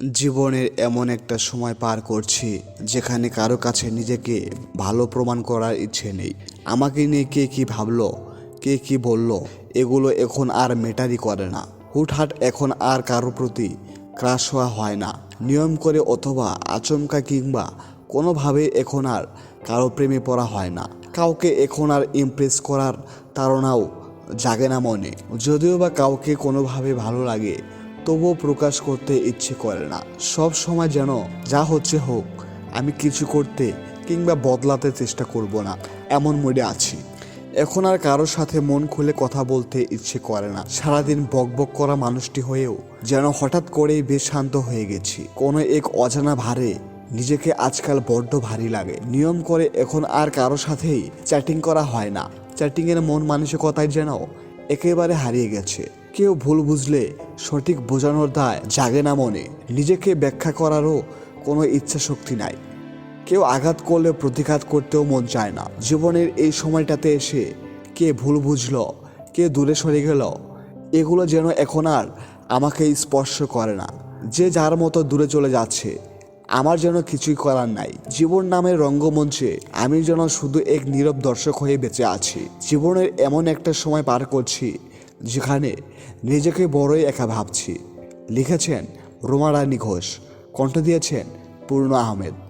জীবনের এমন একটা সময় পার করছি যেখানে কারও কাছে নিজেকে ভালো প্রমাণ করার ইচ্ছে নেই। আমাকে নিয়ে কে কি ভাবলো, কে কি বলল, এগুলো এখন আর মেটারি করে না। হুটহাট এখন আর কারও প্রতি ক্রাশ হওয়া হয় না। নিয়ম করে অথবা আচমকা কিংবা কোনোভাবে এখন আর কারও প্রেমে পড়া হয় না। কাউকে এখন আর ইমপ্রেস করার তাড়নাও জাগে না মনে। যদিও বা কাউকে কোনোভাবে ভালো লাগে তবুও প্রকাশ করতে ইচ্ছে করে না। সব সময় যেন যা হচ্ছে হোক, আমি কিছু করতে কিংবা বদলাতে চেষ্টা করব না, এমন মুডে আছি। এখন আর কারোর সাথে মন খুলে কথা বলতে ইচ্ছে করে না। সারাদিন বকবক করা মানুষটি হয়েও যেন হঠাৎ করেই বেশ শান্ত হয়ে গেছি। কোনো এক অজানা ভারে নিজেকে আজকাল বড্ড ভারী লাগে। নিয়ম করে এখন আর কারও সাথেই চ্যাটিং করা হয় না। চ্যাটিংয়ের মন মানসিকতায় যেন একেবারে হারিয়ে গেছে। কেউ ভুল বুঝলে সঠিক বোঝানোর দায় জাগে না মনে। নিজেকে ব্যাখ্যা করারও কোনো ইচ্ছা শক্তি নাই। কেউ আঘাত করলে প্রতিঘাত করতেও মন চায় না। জীবনের এই সময়টাতে এসে কে ভুল বুঝল, কে দূরে সরে গেল, এগুলো যেন এখন আর আমাকে স্পর্শ করে না। যে যার মতো দূরে চলে যাচ্ছে, আমার যেন কিছুই করার নাই। জীবন নামের রঙ্গমঞ্চে আমি যেন শুধু এক নীরব দর্শক হয়ে বেঁচে আছি। জীবনের এমন একটা সময় পার করছি যেখানে নিজেকে বড়ই একা ভাবছি। লিখেছেন রোমা রানী ঘোষ কণ্ঠ দিয়েছেন পূর্ণ আহমেদ।